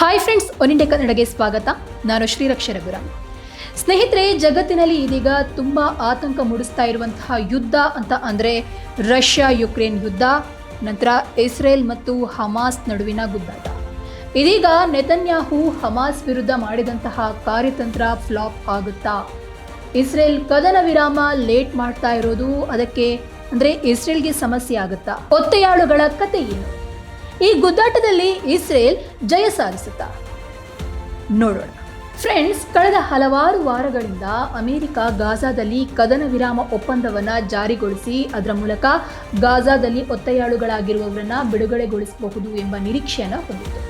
Hi friends ಒನಿಂಡೆ ಕನ್ನಡಗೆ ಸ್ವಾಗತ. ನಾನು ಶ್ರೀರಕ್ಷರಗುರ ಸ್ನೇಹಿತರೆ, ಜಗತ್ತಿನಲ್ಲಿ ಇದೀಗ ತುಂಬ ಆತಂಕ ಮೂಡಿಸ್ತಾ ಇರುವಂತಹ ಯುದ್ಧ ಅಂತ ಅಂದರೆ ರಷ್ಯಾ ಯುಕ್ರೇನ್ ಯುದ್ಧ, ನಂತರ ಇಸ್ರೇಲ್ ಮತ್ತು ಹಮಾಸ್ ನಡುವಿನ ಗುದ್ದಾಟ. ಇದೀಗ ನೆತನ್ಯಾಹು ಹಮಾಸ್ ವಿರುದ್ಧ ಮಾಡಿದಂತಹ ಕಾರ್ಯತಂತ್ರ ಫ್ಲಾಪ್ ಆಗುತ್ತಾ? ಇಸ್ರೇಲ್ ಕದನ ವಿರಾಮ ಲೇಟ್ ಮಾಡ್ತಾ ಇರೋದು, ಅದಕ್ಕೆ ಅಂದರೆ ಇಸ್ರೇಲ್ಗೆ ಸಮಸ್ಯೆ ಆಗುತ್ತಾ? ಒತ್ತೆಯಾಳುಗಳ ಕತೆ ಏನು? ಈ ಗುದ್ದಾಟದಲ್ಲಿ ಇಸ್ರೇಲ್ ಜಯ ಸಾಧಿಸುತ್ತಾ? ನೋಡೋಣ. ಫ್ರೆಂಡ್ಸ್, ಕಳೆದ ಹಲವಾರು ವಾರಗಳಿಂದ ಅಮೆರಿಕ ಗಾಜಾದಲ್ಲಿ ಕದನ ವಿರಾಮ ಒಪ್ಪಂದವನ್ನು ಜಾರಿಗೊಳಿಸಿ, ಅದರ ಮೂಲಕ ಗಾಜಾದಲ್ಲಿ ಒತ್ತೆಯಾಳುಗಳಾಗಿರುವವರನ್ನ ಬಿಡುಗಡೆಗೊಳಿಸಬಹುದು ಎಂಬ ನಿರೀಕ್ಷೆಯನ್ನು ಹೊಂದಿತ್ತು.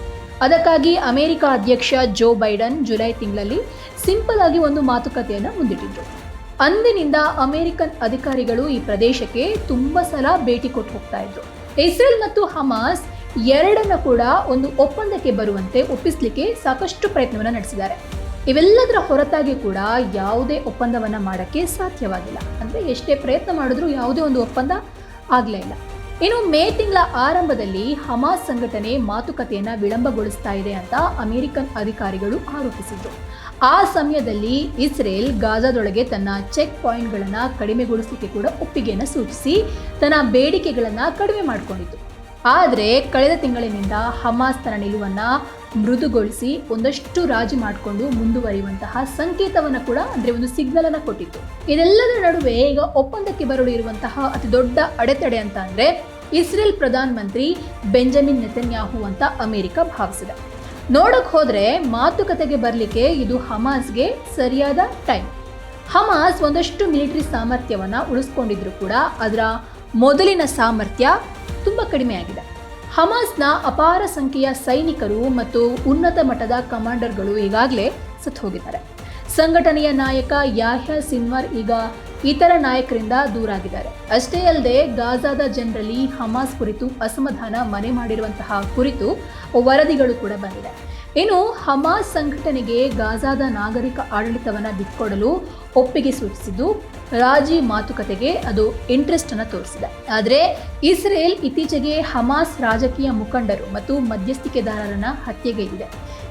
ಅದಕ್ಕಾಗಿ ಅಮೆರಿಕ ಅಧ್ಯಕ್ಷ ಜೋ ಬೈಡನ್ ಜುಲೈ ತಿಂಗಳಲ್ಲಿ ಸಿಂಪಲ್ ಆಗಿ ಒಂದು ಮಾತುಕತೆಯನ್ನು ಮುಂದಿಟ್ಟಿದ್ರು. ಅಂದಿನಿಂದ ಅಮೆರಿಕನ್ ಅಧಿಕಾರಿಗಳು ಈ ಪ್ರದೇಶಕ್ಕೆ ತುಂಬ ಸಲ ಭೇಟಿ ಕೊಟ್ಟು ಹೋಗ್ತಾ ಇದ್ರು. ಇಸ್ರೇಲ್ ಮತ್ತು ಹಮಾಸ್ ಎರಡನ್ನ ಕೂಡ ಒಂದು ಒಪ್ಪಂದಕ್ಕೆ ಬರುವಂತೆ ಒಪ್ಪಿಸಲಿಕ್ಕೆ ಸಾಕಷ್ಟು ಪ್ರಯತ್ನವನ್ನು ನಡೆಸಿದ್ದಾರೆ. ಇವೆಲ್ಲದರ ಹೊರತಾಗಿ ಕೂಡ ಯಾವುದೇ ಒಪ್ಪಂದವನ್ನ ಮಾಡಕ್ಕೆ ಸಾಧ್ಯವಾಗಿಲ್ಲ. ಅಂದ್ರೆ ಎಷ್ಟೇ ಪ್ರಯತ್ನ ಮಾಡಿದ್ರೂ ಯಾವುದೇ ಒಂದು ಒಪ್ಪಂದ ಆಗಲೇ ಇಲ್ಲ. ಇನ್ನು ಮೇ ತಿಂಗಳ ಆರಂಭದಲ್ಲಿ ಹಮಾಸ್ ಸಂಘಟನೆ ಮಾತುಕತೆಯನ್ನ ವಿಳಂಬಗೊಳಿಸ್ತಾ ಇದೆ ಅಂತ ಅಮೆರಿಕನ್ ಅಧಿಕಾರಿಗಳು ಆರೋಪಿಸಿದ್ರು. ಆ ಸಮಯದಲ್ಲಿ ಇಸ್ರೇಲ್ ಗಾಜಾದೊಳಗೆ ತನ್ನ ಚೆಕ್ ಪಾಯಿಂಟ್ಗಳನ್ನು ಕಡಿಮೆಗೊಳಿಸಲಿಕ್ಕೆ ಕೂಡ ಒಪ್ಪಿಗೆಯನ್ನು ಸೂಚಿಸಿ ತನ್ನ ಬೇಡಿಕೆಗಳನ್ನು ಕಡಿಮೆ ಮಾಡಿಕೊಂಡಿತ್ತು. ಆದರೆ ಕಳೆದ ತಿಂಗಳಿನಿಂದ ಹಮಾಸ್ ತನ್ನ ನಿಲುವನ್ನು ಮೃದುಗೊಳಿಸಿ ಒಂದಷ್ಟು ರಾಜಿ ಮಾಡಿಕೊಂಡು ಮುಂದುವರಿಯುವಂತಹ ಸಂಕೇತವನ್ನು ಕೂಡ ಅಂದರೆ ಒಂದು ಸಿಗ್ನಲ್ ಅನ್ನು ಕೊಟ್ಟಿತ್ತು. ಇದೆಲ್ಲದರ ನಡುವೆ ಈಗ ಒಪ್ಪಂದಕ್ಕೆ ಬರಲು ಇರುವಂತಹ ಅತಿ ದೊಡ್ಡ ಅಡೆತಡೆ ಅಂತ ಅಂದರೆ ಇಸ್ರೇಲ್ ಪ್ರಧಾನ ಮಂತ್ರಿ ಬೆಂಜಮಿನ್ ನೆತನ್ಯಾಹು ಅಂತ ಅಮೆರಿಕ ಭಾವಿಸಿದೆ. ನೋಡಕ್ ಹೋದ್ರೆ ಮಾತುಕತೆಗೆ ಬರಲಿಕ್ಕೆ ಇದು ಹಮಾಸ್ಗೆ ಸರಿಯಾದ ಟೈಮ್. ಹಮಾಸ್ ಒಂದಷ್ಟು ಮಿಲಿಟರಿ ಸಾಮರ್ಥ್ಯವನ್ನ ಉಳಿಸ್ಕೊಂಡಿದ್ರು ಕೂಡ ಅದರ ಮೊದಲಿನ ಸಾಮರ್ಥ್ಯ ತುಂಬ ಕಡಿಮೆಯಾಗಿದೆ ಹಮಾಸ್ನ ಅಪಾರ ಸಂಖ್ಯೆಯ ಸೈನಿಕರು ಮತ್ತು ಉನ್ನತ ಮಟ್ಟದ ಕಮಾಂಡರ್ಗಳು ಈಗಾಗಲೇ ಸತ್ತು ಹೋಗಿದ್ದಾರೆ ಸಂಘಟನೆಯ ನಾಯಕ ಯಾಹ್ಯಾ ಸಿನ್ವರ್ ಈಗ ಇತರ ನಾಯಕರಿಂದ ದೂರಾಗಿದ್ದಾರೆ. ಅಷ್ಟೇ ಅಲ್ಲದೆ ಗಾಜಾದ ಜನರಲ್ಲಿ ಹಮಾಸ್ ಕುರಿತು ಅಸಮಾಧಾನ ಮನೆ ಮಾಡಿರುವಂತಹ ಕುರಿತು ವರದಿಗಳು ಕೂಡ ಬಂದಿದೆ. ಇನ್ನು ಹಮಾಸ್ ಸಂಘಟನೆಗೆ ಗಾಜಾದ ನಾಗರಿಕ ಆಡಳಿತವನ್ನು ಬಿಟ್ಕೊಡಲು ಒಪ್ಪಿಗೆ ಸೂಚಿಸಿದ್ದು, ರಾಜಿ ಮಾತುಕತೆಗೆ ಅದು ಇಂಟ್ರೆಸ್ಟನ್ನು ತೋರಿಸಿದೆ. ಆದರೆ ಇಸ್ರೇಲ್ ಇತ್ತೀಚೆಗೆ ಹಮಾಸ್ ರಾಜಕೀಯ ಮುಖಂಡರು ಮತ್ತು ಮಧ್ಯಸ್ಥಿಕೆದಾರರನ್ನ ಹತ್ಯೆಗೈದಿದೆ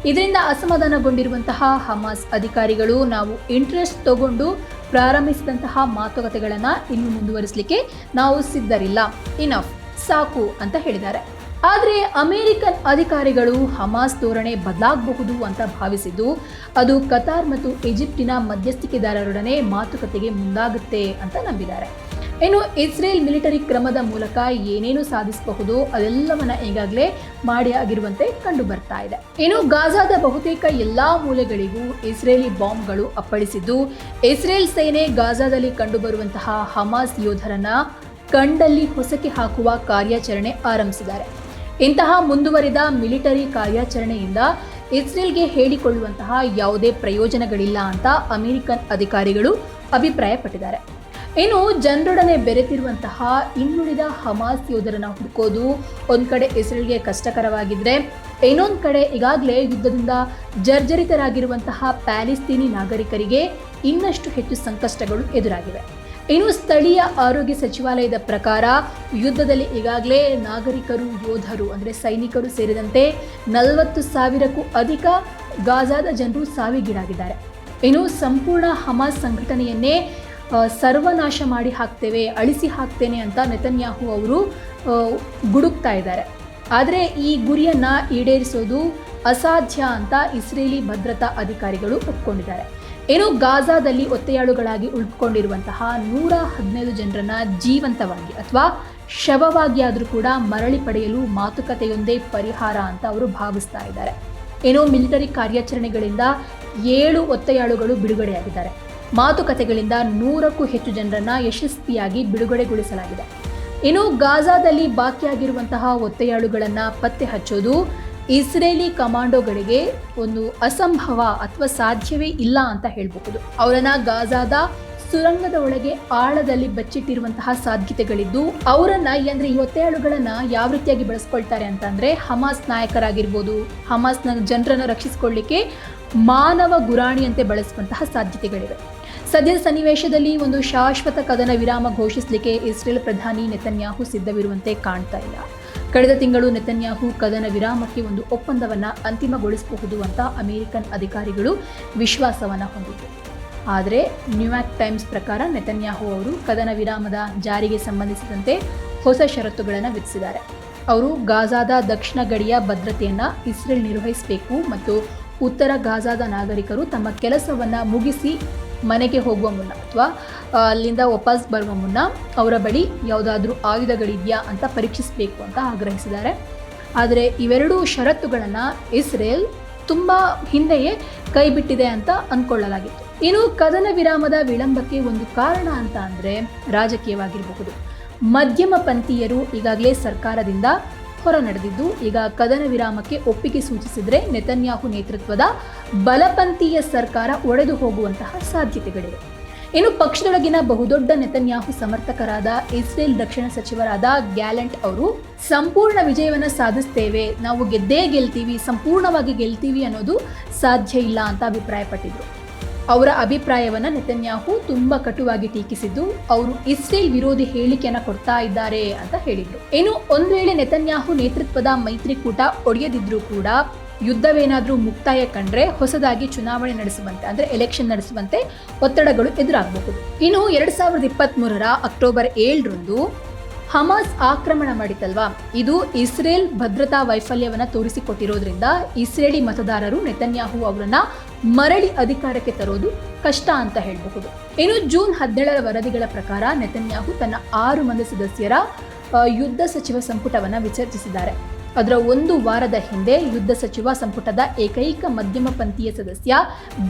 ಇದರಿಂದ ಅಸಮಾಧಾನಗೊಂಡಿರುವಂತಹ ಹಮಾಸ್ ಅಧಿಕಾರಿಗಳು ನಾವು ಇಂಟ್ರೆಸ್ಟ್ ತಗೊಂಡು ಪ್ರಾರಂಭಿಸಿದಂತಹ ಮಾತುಕತೆಗಳನ್ನು ಇನ್ನು ಮುಂದುವರಿಸಲಿಕ್ಕೆ ನಾವು ಸಿದ್ಧರಿಲ್ಲ. ಇನಫ್ ಸಾಕು ಅಂತ ಹೇಳಿದ್ದಾರೆ. ಆದರೆ ಅಮೆರಿಕನ್ ಅಧಿಕಾರಿಗಳು ಹಮಾಸ್ ಧೋರಣೆ ಬದಲಾಗಬಹುದು ಅಂತ ಭಾವಿಸಿದ್ದು, ಅದು ಕತಾರ್ ಮತ್ತು ಈಜಿಪ್ಟಿನ ಮಧ್ಯಸ್ಥಿಕೆದಾರರೊಡನೆ ಮಾತುಕತೆಗೆ ಮುಂದಾಗುತ್ತೆ ಅಂತ ನಂಬಿದ್ದಾರೆ. ಇನ್ನು ಇಸ್ರೇಲ್ ಮಿಲಿಟರಿ ಕ್ರಮದ ಮೂಲಕ ಏನೇನು ಸಾಧಿಸಬಹುದು, ಅದೆಲ್ಲವನ್ನ ಈಗಾಗಲೇ ಮಾಡಿ ಆಗಿರುವಂತೆ ಕಂಡು ಬರ್ತಾ ಇದೆ. ಇನ್ನು ಗಾಜಾದ ಬಹುತೇಕ ಎಲ್ಲಾ ಮೂಲೆಗಳಿಗೂ ಇಸ್ರೇಲಿ ಬಾಂಬ್ಗಳು ಅಪ್ಪಳಿಸಿದ್ದು, ಇಸ್ರೇಲ್ ಸೇನೆ ಗಾಜಾದಲ್ಲಿ ಕಂಡುಬರುವಂತಹ ಹಮಾಸ್ ಯೋಧರನ್ನ ಕಂಡಲ್ಲಿ ಹೊಸಕಿ ಹಾಕುವ ಕಾರ್ಯಾಚರಣೆ ಆರಂಭಿಸಿದ್ದಾರೆ. ಇಂತಹ ಮುಂದುವರಿದ ಮಿಲಿಟರಿ ಕಾರ್ಯಾಚರಣೆಯಿಂದ ಇಸ್ರೇಲ್ಗೆ ಹೇಳಿಕೊಳ್ಳುವಂತಹ ಯಾವುದೇ ಪ್ರಯೋಜನಗಳಿಲ್ಲ ಅಂತ ಅಮೆರಿಕನ್ ಅಧಿಕಾರಿಗಳು ಅಭಿಪ್ರಾಯಪಟ್ಟಿದ್ದಾರೆ. ಇನ್ನು ಜನರೊಡನೆ ಬೆರೆತಿರುವಂತಹ ಇನ್ನುಳಿದ ಹಮಾಸ್ ಯೋಧರನ್ನ ಹುಡುಕೋದು ಒಂದು ಕಡೆ ಇಸ್ರೇಲ್ಗೆ ಕಷ್ಟಕರವಾಗಿದ್ದರೆ ಇನ್ನೊಂದು ಕಡೆ ಈಗಾಗಲೇ ಯುದ್ಧದಿಂದ ಜರ್ಜರಿತರಾಗಿರುವಂತಹ ಪ್ಯಾಲಿಸ್ತೀನಿ ನಾಗರಿಕರಿಗೆ ಇನ್ನಷ್ಟು ಹೆಚ್ಚು ಸಂಕಷ್ಟಗಳು ಎದುರಾಗಿವೆ. ಇನ್ನು ಸ್ಥಳೀಯ ಆರೋಗ್ಯ ಸಚಿವಾಲಯದ ಪ್ರಕಾರ ಯುದ್ಧದಲ್ಲಿ ಈಗಾಗಲೇ ನಾಗರಿಕರು, ಯೋಧರು, ಅಂದರೆ ಸೈನಿಕರು ಸೇರಿದಂತೆ ನಲವತ್ತು ಸಾವಿರಕ್ಕೂ ಅಧಿಕ ಗಾಜಾದ ಜನರು ಸಾವಿಗೀಡಾಗಿದ್ದಾರೆ. ಇನ್ನು ಸಂಪೂರ್ಣ ಹಮಾಸ್ ಸಂಘಟನೆಯನ್ನೇ ಸರ್ವನಾಶ ಮಾಡಿ ಹಾಕ್ತೇವೆ, ಅಳಿಸಿ ಹಾಕ್ತೇನೆ ಅಂತ ನೆತನ್ಯಾಹು ಅವರು ಗುಡುಕ್ತಾ ಇದ್ದಾರೆ. ಆದರೆ ಈ ಗುರಿಯನ್ನ ಈಡೇರಿಸೋದು ಅಸಾಧ್ಯ ಅಂತ ಇಸ್ರೇಲಿ ಭದ್ರತಾ ಅಧಿಕಾರಿಗಳು ಒಪ್ಕೊಂಡಿದ್ದಾರೆ. ಏನು ಗಾಜಾದಲ್ಲಿ ಒತ್ತೆಯಾಳುಗಳಾಗಿ ಉಳ್ಕೊಂಡಿರುವಂತಹ ನೂರ ಹದಿನೈದು ಜನರನ್ನ ಜೀವಂತವಾಗಿ ಅಥವಾ ಶವವಾಗಿ ಆದರೂ ಕೂಡ ಮರಳಿ ಪಡೆಯಲು ಮಾತುಕತೆಯೊಂದೇ ಪರಿಹಾರ ಅಂತ ಅವರು ಭಾವಿಸ್ತಾ ಇದ್ದಾರೆ. ಏನೋ ಮಿಲಿಟರಿ ಕಾರ್ಯಾಚರಣೆಗಳಿಂದ ಏಳು ಒತ್ತೆಯಾಳುಗಳು ಬಿಡುಗಡೆಯಾಗಿದ್ದಾರೆ. ಮಾತುಕತೆಗಳಿಂದ ನೂರಕ್ಕೂ ಹೆಚ್ಚು ಜನರನ್ನ ಯಶಸ್ವಿಯಾಗಿ ಬಿಡುಗಡೆಗೊಳಿಸಲಾಗಿದೆ. ಇನ್ನು ಗಾಜಾದಲ್ಲಿ ಬಾಕಿಯಾಗಿರುವಂತಹ ಒತ್ತೆಯಾಳುಗಳನ್ನು ಪತ್ತೆ ಹಚ್ಚೋದು ಇಸ್ರೇಲಿ ಕಮಾಂಡೋಗಳಿಗೆ ಒಂದು ಅಸಂಭವ ಅಥವಾ ಸಾಧ್ಯವೇ ಇಲ್ಲ ಅಂತ ಹೇಳಬಹುದು. ಅವರನ್ನ ಗಾಜಾದ ಸುರಂಗದ ಒಳಗೆ ಆಳದಲ್ಲಿ ಬಚ್ಚಿಟ್ಟಿರುವಂತಹ ಸಾಧ್ಯತೆಗಳಿದ್ದು, ಅವರನ್ನ ಅಂದ್ರೆ ಈ ಒತ್ತೆಯಾಳುಗಳನ್ನ ಯಾವ ರೀತಿಯಾಗಿ ಬಳಸ್ಕೊಳ್ತಾರೆ ಅಂತಂದ್ರೆ ಹಮಾಸ್ ನಾಯಕರಾಗಿರ್ಬೋದು, ಹಮಾಸ್ನ ಜನರನ್ನು ರಕ್ಷಿಸಿಕೊಳ್ಳಿಕ್ಕೆ ಮಾನವ ಗುರಾಣಿಯಂತೆ ಬಳಸುವಂತಹ ಸಾಧ್ಯತೆಗಳಿವೆ. ಸದ್ಯದ ಸನ್ನಿವೇಶದಲ್ಲಿ ಒಂದು ಶಾಶ್ವತ ಕದನ ವಿರಾಮ ಘೋಷಿಸಲಿಕ್ಕೆ ಇಸ್ರೇಲ್ ಪ್ರಧಾನಿ ನೆತನ್ಯಾಹು ಸಿದ್ಧವಿರುವಂತೆ ಕಾಣ್ತಾ ಇಲ್ಲ. ಕಳೆದ ತಿಂಗಳು ನೆತನ್ಯಾಹು ಕದನ ವಿರಾಮಕ್ಕೆ ಒಂದು ಒಪ್ಪಂದವನ್ನು ಅಂತಿಮಗೊಳಿಸಬಹುದು ಅಂತ ಅಮೆರಿಕನ್ ಅಧಿಕಾರಿಗಳು ವಿಶ್ವಾಸವನ್ನು ಹೊಂದಿದ್ದರು ಆದರೆ ನ್ಯೂಯಾರ್ಕ್ ಟೈಮ್ಸ್ ಪ್ರಕಾರ ನೆತನ್ಯಾಹು ಅವರು ಕದನ ವಿರಾಮದ ಜಾರಿಗೆ ಸಂಬಂಧಿಸಿದಂತೆ ಹೊಸ ಷರತ್ತುಗಳನ್ನು ವಿಧಿಸಿದ್ದಾರೆ. ಅವರು ಗಾಜಾದ ದಕ್ಷಿಣ ಗಡಿಯ ಭದ್ರತೆಯನ್ನು ಇಸ್ರೇಲ್ ನಿರ್ವಹಿಸಬೇಕು ಮತ್ತು ಉತ್ತರ ಗಾಜಾದ ನಾಗರಿಕರು ತಮ್ಮ ಕೆಲಸವನ್ನು ಮುಗಿಸಿ ಮನೆಗೆ ಹೋಗುವ ಮುನ್ನ ಅಥವಾ ಅಲ್ಲಿಂದ ವಾಪಸ್ ಬರುವ ಮುನ್ನ ಅವರ ಬಳಿ ಯಾವುದಾದ್ರೂ ಆಯುಧಗಳಿದೆಯಾ ಅಂತ ಪರೀಕ್ಷಿಸಬೇಕು ಅಂತ ಆಗ್ರಹಿಸಿದ್ದಾರೆ. ಆದರೆ ಇವೆರಡೂ ಷರತ್ತುಗಳನ್ನು ಇಸ್ರೇಲ್ ತುಂಬ ಹಿಂದೆಯೇ ಕೈಬಿಟ್ಟಿದೆ ಅಂತ ಅಂದ್ಕೊಳ್ಳಲಾಗಿತ್ತು ಇನ್ನು ಕದನ ವಿರಾಮದ ವಿಳಂಬಕ್ಕೆ ಒಂದು ಕಾರಣ ಅಂತ ಅಂದರೆ ರಾಜಕೀಯವಾಗಿರಬಹುದು. ಮಧ್ಯಮ ಪಂಥೀಯರು ಈಗಾಗಲೇ ಸರ್ಕಾರದಿಂದ ಹೊರ ನಡೆದಿದ್ದು, ಈಗ ಕದನ ವಿರಾಮಕ್ಕೆ ಒಪ್ಪಿಗೆ ಸೂಚಿಸಿದರೆ ನೆತನ್ಯಾಹು ನೇತೃತ್ವದ ಬಲಪಂಥೀಯ ಸರ್ಕಾರ ಒಡೆದು ಹೋಗುವಂತಹ ಸಾಧ್ಯತೆಗಳಿವೆ. ಇನ್ನು ಪಕ್ಷದೊಳಗಿನ ಬಹುದೊಡ್ಡ ನೆತನ್ಯಾಹು ಸಮರ್ಥಕರಾದ ಇಸ್ರೇಲ್ ರಕ್ಷಣಾ ಸಚಿವರಾದ ಗ್ಯಾಲೆಂಟ್ ಅವರು, ಸಂಪೂರ್ಣ ವಿಜಯವನ್ನು ಸಾಧಿಸ್ತೇವೆ, ನಾವು ಗೆದ್ದೇ ಗೆಲ್ತೀವಿ, ಸಂಪೂರ್ಣವಾಗಿ ಗೆಲ್ತೀವಿ ಅನ್ನೋದು ಸಾಧ್ಯ ಇಲ್ಲ ಅಂತ ಅಭಿಪ್ರಾಯಪಟ್ಟಿದ್ರು. ಅವರ ಅಭಿಪ್ರಾಯವನ್ನು ನೆತನ್ಯಾಹು ತುಂಬ ಕಟುವಾಗಿ ಟೀಕಿಸಿದ್ದು, ಅವರು ಇಸ್ರೇಲ್ ವಿರೋಧಿ ಹೇಳಿಕೆಯನ್ನು ಕೊಡ್ತಾ ಇದ್ದಾರೆ ಅಂತ ಹೇಳಿದ್ರು. ಇನ್ನು ಒಂದ್ ವೇಳೆ ನೆತನ್ಯಾಹು ನೇತೃತ್ವದ ಮೈತ್ರಿಕೂಟ ಒಡೆಯದಿದ್ರೂ ಕೂಡ ಯುದ್ಧವೇನಾದರೂ ಮುಕ್ತಾಯ ಕಂಡ್ರೆ ಹೊಸದಾಗಿ ಚುನಾವಣೆ ನಡೆಸುವಂತೆ, ಅಂದ್ರೆ ಎಲೆಕ್ಷನ್ ನಡೆಸುವಂತೆ ಒತ್ತಡಗಳು ಎದುರಾಗಬಹುದು ಇನ್ನು ಎರಡ್ ಸಾವಿರದ ಇಪ್ಪತ್ತ್ ಅಕ್ಟೋಬರ್ ಏಳರಂದು ಹಮಾಸ್ ಆಕ್ರಮಣ ಮಾಡಿತಲ್ವಾ? ಇದು ಇಸ್ರೇಲ್ ಭದ್ರತಾ ವೈಫಲ್ಯವನ್ನು ತೋರಿಸಿಕೊಟ್ಟಿರೋದ್ರಿಂದ ಇಸ್ರೇಲಿ ಮತದಾರರು ನೆತನ್ಯಾಹು ಅವರನ್ನ ಮರಳಿ ಅಧಿಕಾರಕ್ಕೆ ತರೋದು ಕಷ್ಟ ಅಂತ ಹೇಳಬಹುದು. ಇನ್ನು ಜೂನ್ ಹದಿನೇಳರ ವರದಿಗಳ ಪ್ರಕಾರ ನೆತನ್ಯಾಹು ತನ್ನ ಆರು ಮಂದಿ ಸದಸ್ಯರ ಯುದ್ಧ ಸಚಿವ ಸಂಪುಟವನ್ನು ವಿಸರ್ಜಿಸಿದ್ದಾರೆ ಅದರ ಒಂದು ವಾರದ ಹಿಂದೆ ಯುದ್ಧ ಸಚಿವ ಸಂಪುಟದ ಏಕೈಕ ಮಧ್ಯಮ ಪಂಥೀಯ ಸದಸ್ಯ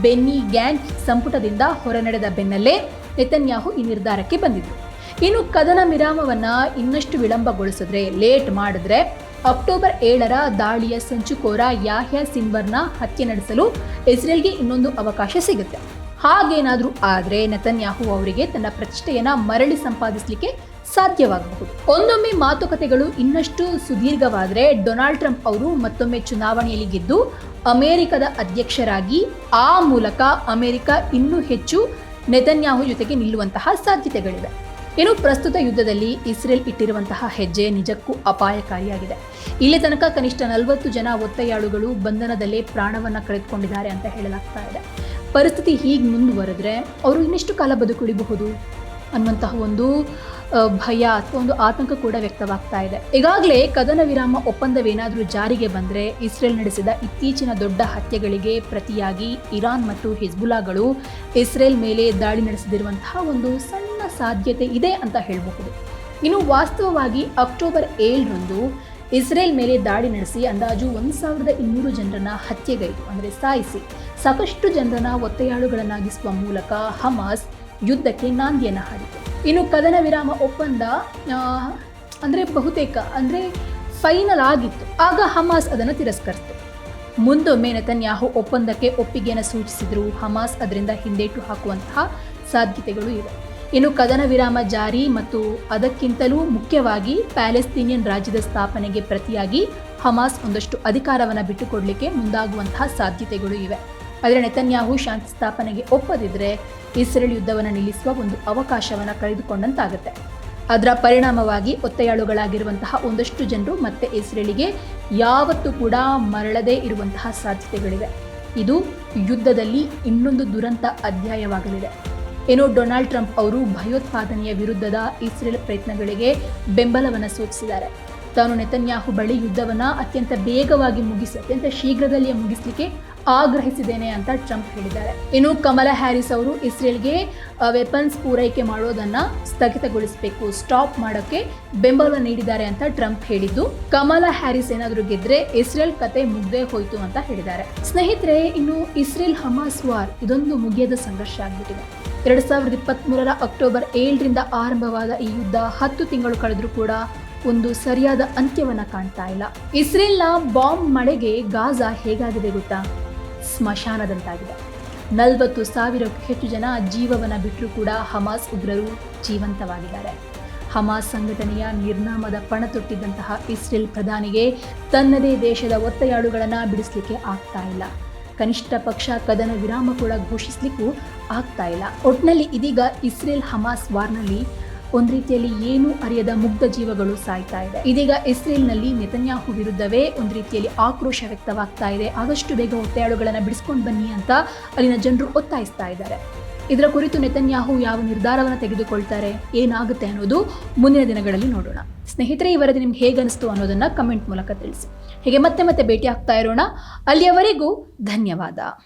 ಬೆನ್ನಿ ಗ್ಯಾಂಟ್ ಸಂಪುಟದಿಂದ ಹೊರನಡೆದ ಬೆನ್ನಲ್ಲೇ ನೆತನ್ಯಾಹು ಈ ನಿರ್ಧಾರಕ್ಕೆ ಬಂದಿದ್ರು. ಇನ್ನು ಕದನ ವಿರಾಮವನ್ನು ಇನ್ನಷ್ಟು ವಿಳಂಬಗೊಳಿಸಿದ್ರೆ, ಲೇಟ್ ಮಾಡಿದ್ರೆ ಅಕ್ಟೋಬರ್ ಏಳರ ದಾಳಿಯ ಸಂಚುಕೋರ ಯಾಹ್ಯಾ ಸಿನ್ವರ್ನ ಹತ್ಯೆ ನಡೆಸಲು ಇಸ್ರೇಲ್ಗೆ ಇನ್ನೊಂದು ಅವಕಾಶ ಸಿಗುತ್ತೆ. ಹಾಗೇನಾದರೂ ಆದರೆ ನತನ್ಯಾಹು ಅವರಿಗೆ ತನ್ನ ಪ್ರತಿಷ್ಠೆಯನ್ನ ಮರಳಿ ಸಂಪಾದಿಸಲಿಕ್ಕೆ ಸಾಧ್ಯವಾಗಬಹುದು. ಒಂದೊಮ್ಮೆ ಮಾತುಕತೆಗಳು ಇನ್ನಷ್ಟು ಸುದೀರ್ಘವಾದರೆ ಡೊನಾಲ್ಡ್ ಟ್ರಂಪ್ ಅವರು ಮತ್ತೊಮ್ಮೆ ಚುನಾವಣೆಯಲ್ಲಿ ಗೆದ್ದು ಅಮೆರಿಕದ ಅಧ್ಯಕ್ಷರಾಗಿ ಆ ಮೂಲಕ ಅಮೆರಿಕ ಇನ್ನೂ ಹೆಚ್ಚು ನೆತನ್ಯಾಹು ಜೊತೆಗೆ ನಿಲ್ಲುವಂತಹ ಸಾಧ್ಯತೆಗಳಿವೆ. ಇನ್ನು ಪ್ರಸ್ತುತ ಯುದ್ಧದಲ್ಲಿ ಇಸ್ರೇಲ್ ಇಟ್ಟಿರುವಂತಹ ಹೆಜ್ಜೆ ನಿಜಕ್ಕೂ ಅಪಾಯಕಾರಿಯಾಗಿದೆ. ಇಲ್ಲಿ ತನಕ ಕನಿಷ್ಠ ನಲವತ್ತು ಜನ ಒತ್ತೆಯಾಳುಗಳು ಬಂಧನದಲ್ಲೇ ಪ್ರಾಣವನ್ನ ಕಳೆದುಕೊಂಡಿದ್ದಾರೆ ಅಂತ ಹೇಳಲಾಗ್ತಾ ಇದೆ. ಪರಿಸ್ಥಿತಿ ಹೀಗೆ ಮುಂದುವರೆದ್ರೆ ಅವರು ಇನ್ನೆಷ್ಟು ಕಾಲ ಬದುಕುಳಿಬಹುದು? ಅನ್ನುವಂತಹ ಒಂದು ಭಯ ಅಥವಾ ಒಂದು ಆತಂಕ ಕೂಡ ವ್ಯಕ್ತವಾಗ್ತಾ ಇದೆ. ಈಗಾಗಲೇ ಕದನ ವಿರಾಮ ಒಪ್ಪಂದವೇನಾದರೂ ಜಾರಿಗೆ ಬಂದರೆ ಇಸ್ರೇಲ್ ನಡೆಸಿದ ಇತ್ತೀಚಿನ ದೊಡ್ಡ ಹತ್ಯೆಗಳಿಗೆ ಪ್ರತಿಯಾಗಿ ಇರಾನ್ ಮತ್ತು ಹಿಜ್ಬುಲಾಗಳು ಇಸ್ರೇಲ್ ಮೇಲೆ ದಾಳಿ ನಡೆಸದಿರುವಂತಹ ಒಂದು ಸಾಧ್ಯತೆ ಇದೆ ಅಂತ ಹೇಳಬಹುದು. ಇನ್ನು ವಾಸ್ತವವಾಗಿ ಅಕ್ಟೋಬರ್ ಏಳರಂದು ಇಸ್ರೇಲ್ ಮೇಲೆ ದಾಳಿ ನಡೆಸಿ ಅಂದಾಜು ಒಂದು ಸಾವಿರದ ಇನ್ನೂರು ಜನರನ್ನ ಹತ್ಯೆಗೈದು, ಅಂದರೆ ಸಾಯಿಸಿ, ಸಾಕಷ್ಟು ಜನರನ್ನ ಒತ್ತೆಯಾಳುಗಳನ್ನಾಗಿಸುವ ಮೂಲಕ ಹಮಾಸ್ ಯುದ್ಧಕ್ಕೆ ನಾಂದಿಯನ್ನು ಹಾಡಿತು ಇನ್ನು ಕದನ ವಿರಾಮ ಒಪ್ಪಂದ ಅಂದರೆ ಬಹುತೇಕ, ಅಂದರೆ ಫೈನಲ್ ಆಗಿತ್ತು. ಆಗ ಹಮಾಸ್ ಅದನ್ನು ತಿರಸ್ಕರಿಸಿತು. ಮುಂದೊಮ್ಮೆ ನೆತನ್ಯಾಹು ಒಪ್ಪಂದಕ್ಕೆ ಒಪ್ಪಿಗೆಯನ್ನು ಸೂಚಿಸಿದರೂ. ಹಮಾಸ್ ಅದರಿಂದ ಹಿಂದೇಟು ಹಾಕುವಂತಹ ಸಾಧ್ಯತೆಗಳು ಇವೆ. ಇನ್ನು ಕದನ ವಿರಾಮ ಜಾರಿ ಮತ್ತು ಅದಕ್ಕಿಂತಲೂ ಮುಖ್ಯವಾಗಿ ಪ್ಯಾಲೆಸ್ತೀನಿಯನ್ ರಾಜ್ಯದ ಸ್ಥಾಪನೆಗೆ ಪ್ರತಿಯಾಗಿ ಹಮಾಸ್ ಒಂದಷ್ಟು ಅಧಿಕಾರವನ್ನು ಬಿಟ್ಟುಕೊಡಲಿಕ್ಕೆ ಮುಂದಾಗುವಂತಹ ಸಾಧ್ಯತೆಗಳು ಇವೆ. ಆದರೆ ನೆತನ್ಯಾಹು ಶಾಂತಿ ಸ್ಥಾಪನೆಗೆ ಒಪ್ಪದಿದ್ದರೆ ಇಸ್ರೇಲ್ ಯುದ್ಧವನ್ನು ನಿಲ್ಲಿಸುವ ಒಂದು ಅವಕಾಶವನ್ನು ಕಳೆದುಕೊಂಡಂತಾಗುತ್ತೆ. ಅದರ ಪರಿಣಾಮವಾಗಿ ಒತ್ತೆಯಾಳುಗಳಾಗಿರುವಂತಹ ಒಂದಷ್ಟು ಜನರು ಮತ್ತೆ ಇಸ್ರೇಲಿಗೆ ಯಾವತ್ತೂ ಕೂಡ ಮರಳದೇ ಇರುವಂತಹ ಸಾಧ್ಯತೆಗಳಿವೆ. ಇದು ಯುದ್ಧದಲ್ಲಿ ಇನ್ನೊಂದು ದುರಂತ ಅಧ್ಯಾಯವಾಗಲಿದೆ. ಏನೋ ಡೊನಾಲ್ಡ್ ಟ್ರಂಪ್ ಅವರು ಭಯೋತ್ಪಾದನೆಯ ವಿರುದ್ಧದ ಇಸ್ರೇಲ್ ಪ್ರಯತ್ನಗಳಿಗೆ ಬೆಂಬಲವನ್ನು ಸೂಚಿಸಿದ್ದಾರೆ. ತಾನು ನೆತನ್ಯಾಹು ಬಳಿ ಯುದ್ಧವನ್ನು ಅತ್ಯಂತ ಬೇಗವಾಗಿ ಮುಗಿಸಿ, ಅತ್ಯಂತ ಶೀಘ್ರದಲ್ಲಿಯೇ ಮುಗಿಸಲಿಕ್ಕೆ ಆಗ್ರಹಿಸಿದ್ದೇನೆ ಅಂತ ಟ್ರಂಪ್ ಹೇಳಿದ್ದಾರೆ. ಇನ್ನು ಕಮಲಾ ಹ್ಯಾರಿಸ್ ಅವರು ಇಸ್ರೇಲ್ಗೆ ವೆಪನ್ಸ್ ಪೂರೈಕೆ ಮಾಡೋದನ್ನು ಸ್ಥಗಿತಗೊಳಿಸಬೇಕು, ಸ್ಟಾಪ್ ಮಾಡೋಕ್ಕೆ ಬೆಂಬಲ ನೀಡಿದ್ದಾರೆ ಅಂತ ಟ್ರಂಪ್ ಹೇಳಿದ್ದು, ಕಮಲಾ ಹ್ಯಾರಿಸ್ ಏನಾದರೂ ಗೆದ್ರೆ ಇಸ್ರೇಲ್ ಕತೆ ಮುಗ್ದೇ ಹೋಯ್ತು ಅಂತ ಹೇಳಿದ್ದಾರೆ. ಸ್ನೇಹಿತರೆ, ಇನ್ನು ಇಸ್ರೇಲ್ ಹಮಾಸ್ ವಾರ್ ಇದೊಂದು ಮುಗಿಯದ ಸಂಘರ್ಷ ಆಗ್ಬಿಟ್ಟಿದೆ. ಎರಡ್ ಸಾವಿರದ ಇಪ್ಪತ್ತ್ ಮೂರರ ಅಕ್ಟೋಬರ್ ಏಳರಿಂದ ಆರಂಭವಾದ ಈ ಯುದ್ಧ ಹತ್ತು ತಿಂಗಳು ಕಳೆದರೂ ಕೂಡ ಒಂದು ಸರಿಯಾದ ಅಂತ್ಯವನ್ನ ಕಾಣ್ತಾ ಇಲ್ಲ. ಇಸ್ರೇಲ್ನ ಬಾಂಬ್ ಮಳೆಗೆ ಗಾಜಾ ಹೇಗಾಗಿದೆ ಗೊತ್ತಾ? ಸ್ಮಶಾನದಂತಾಗಿದೆ. ನಲವತ್ತು ಸಾವಿರಕ್ಕೂ ಹೆಚ್ಚು ಜನ ಜೀವವನ್ನು ಬಿಟ್ಟರೂ ಕೂಡ ಹಮಾಸ್ ಉಗ್ರರು ಜೀವಂತವಾಗಿದ್ದಾರೆ. ಹಮಾಸ್ ಸಂಘಟನೆಯ ನಿರ್ನಾಮದ ಪಣ ತೊಟ್ಟಿದ್ದಂತಹ ಇಸ್ರೇಲ್ ಪ್ರಧಾನಿಗೆ ತನ್ನದೇ ದೇಶದ ಒತ್ತೆಯಾಳುಗಳನ್ನು ಬಿಡಿಸಲಿಕ್ಕೆ ಆಗ್ತಾ ಇಲ್ಲ. ಕನಿಷ್ಠ ಪಕ್ಷ ಕದನ ವಿರಾಮ ಕೂಡ ಘೋಷಿಸಲಿಕ್ಕೂ ಆಗ್ತಾ ಇಲ್ಲ. ಒಟ್ನಲ್ಲಿ ಇದೀಗ ಇಸ್ರೇಲ್ ಹಮಾಸ್ ವಾರ್ನಲ್ಲಿ ಒಂದ್ ರೀತಿಯಲ್ಲಿ ಏನು ಅರಿಯದ ಮುಗ್ಧ ಜೀವಗಳು ಸಾಯ್ತಾ ಇದೆ. ಇದೀಗ ಇಸ್ರೇಲ್ನಲ್ಲಿ ನೆತನ್ಯಾಹು ವಿರುದ್ಧವೇ ಒಂದ್ ರೀತಿಯಲ್ಲಿ ಆಕ್ರೋಶ ವ್ಯಕ್ತವಾಗ್ತಾ ಇದೆ. ಆದಷ್ಟು ಬೇಗ ಒತ್ತೆಯಾಳುಗಳನ್ನ ಬಿಡಿಸ್ಕೊಂಡು ಬನ್ನಿ ಅಂತ ಅಲ್ಲಿನ ಜನರು ಒತ್ತಾಯಿಸ್ತಾ ಇದ್ದಾರೆ. ಇದರ ಕುರಿತು ನೆತನ್ಯಾಹು ಯಾವ ನಿರ್ಧಾರವನ್ನು ತೆಗೆದುಕೊಳ್ತಾರೆ, ಏನಾಗುತ್ತೆ ಅನ್ನೋದು ಮುಂದಿನ ದಿನಗಳಲ್ಲಿ ನೋಡೋಣ. ಸ್ನೇಹಿತರೆ, ಈ ವರದಿ ನಿಮ್ಗೆ ಹೇಗೆ ಅನಿಸ್ತು ಅನ್ನೋದನ್ನ ಕಮೆಂಟ್ ಮೂಲಕ ತಿಳಿಸಿ. ಹೀಗೆ ಮತ್ತೆ ಮತ್ತೆ ಭೇಟಿ ಆಗ್ತಾ ಇರೋಣ. ಅಲ್ಲಿಯವರೆಗೂ ಧನ್ಯವಾದ.